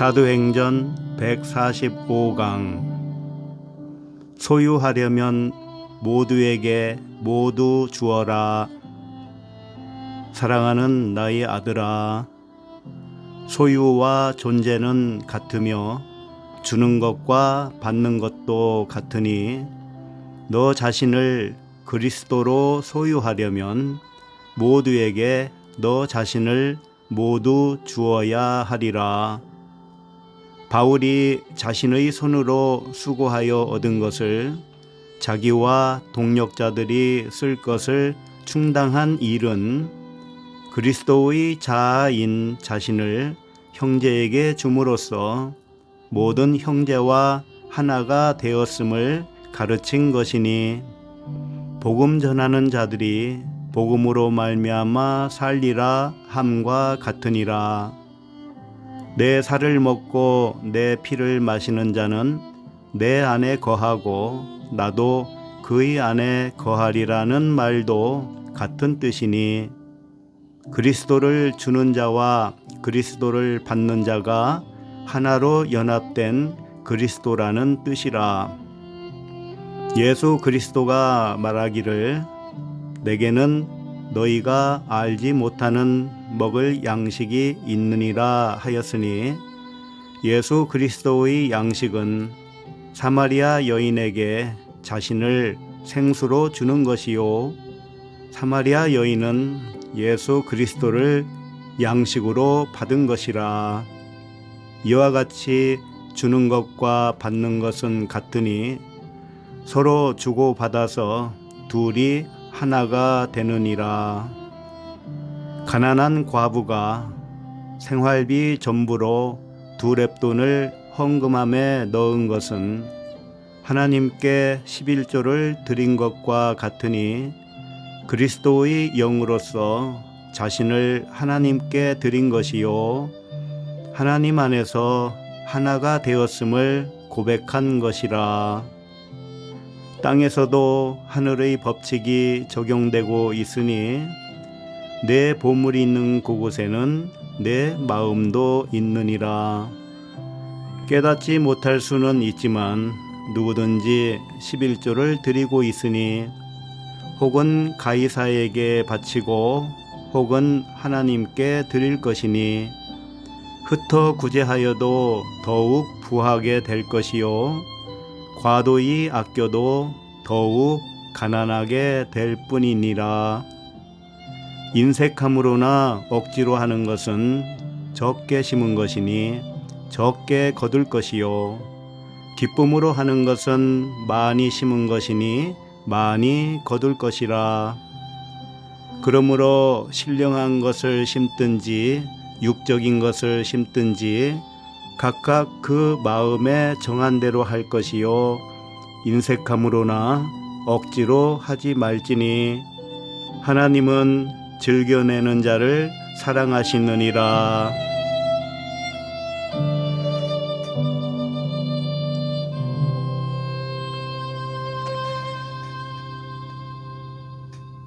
사도행전 145강 소유하려면 모두에게 모두 주어라. 사랑하는 나의 아들아, 소유와 존재는 같으며 주는 것과 받는 것도 같으니 너 자신을 그리스도로 소유하려면 모두에게 너 자신을 모두 주어야 하리라. 바울이 자신의 손으로 수고하여 얻은 것을 자기와 동력자들이 쓸 것을 충당한 일은 그리스도의 자아인 자신을 형제에게 줌으로써 모든 형제와 하나가 되었음을 가르친 것이니 복음 전하는 자들이 복음으로 말미암아 살리라 함과 같으니라 내 살을 먹고 내 피를 마시는 자는 내 안에 거하고 나도 그의 안에 거하리라는 말도 같은 뜻이니 그리스도를 주는 자와 그리스도를 받는 자가 하나로 연합된 그리스도라는 뜻이라. 예수 그리스도가 말하기를 내게는 너희가 알지 못하는 먹을 양식이 있느니라 하였으니 예수 그리스도의 양식은 사마리아 여인에게 자신을 생수로 주는 것이요 사마리아 여인은 예수 그리스도를 양식으로 받은 것이라 이와 같이 주는 것과 받는 것은 같으니 서로 주고 받아서 둘이 하나가 되느니라. 가난한 과부가 생활비 전부로 두 랩돈을 헌금함에 넣은 것은 하나님께 11조를 드린 것과 같으니 그리스도의 영으로서 자신을 하나님께 드린 것이요 하나님 안에서 하나가 되었음을 고백한 것이라. 땅에서도 하늘의 법칙이 적용되고 있으니 내 보물이 있는 그곳에는 내 마음도 있느니라. 깨닫지 못할 수는 있지만 누구든지 11조를 드리고 있으니 혹은 가이사에게 바치고 혹은 하나님께 드릴 것이니 흩어 구제하여도 더욱 부하게 될 것이요 과도히 아껴도 더욱 가난하게 될 뿐이니라. 인색함으로나 억지로 하는 것은 적게 심은 것이니 적게 거둘 것이요. 기쁨으로 하는 것은 많이 심은 것이니 많이 거둘 것이라. 그러므로 신령한 것을 심든지 육적인 것을 심든지 각각 그 마음에 정한 대로 할 것이요 인색함으로나 억지로 하지 말지니 하나님은 즐겨내는 자를 사랑하시느니라.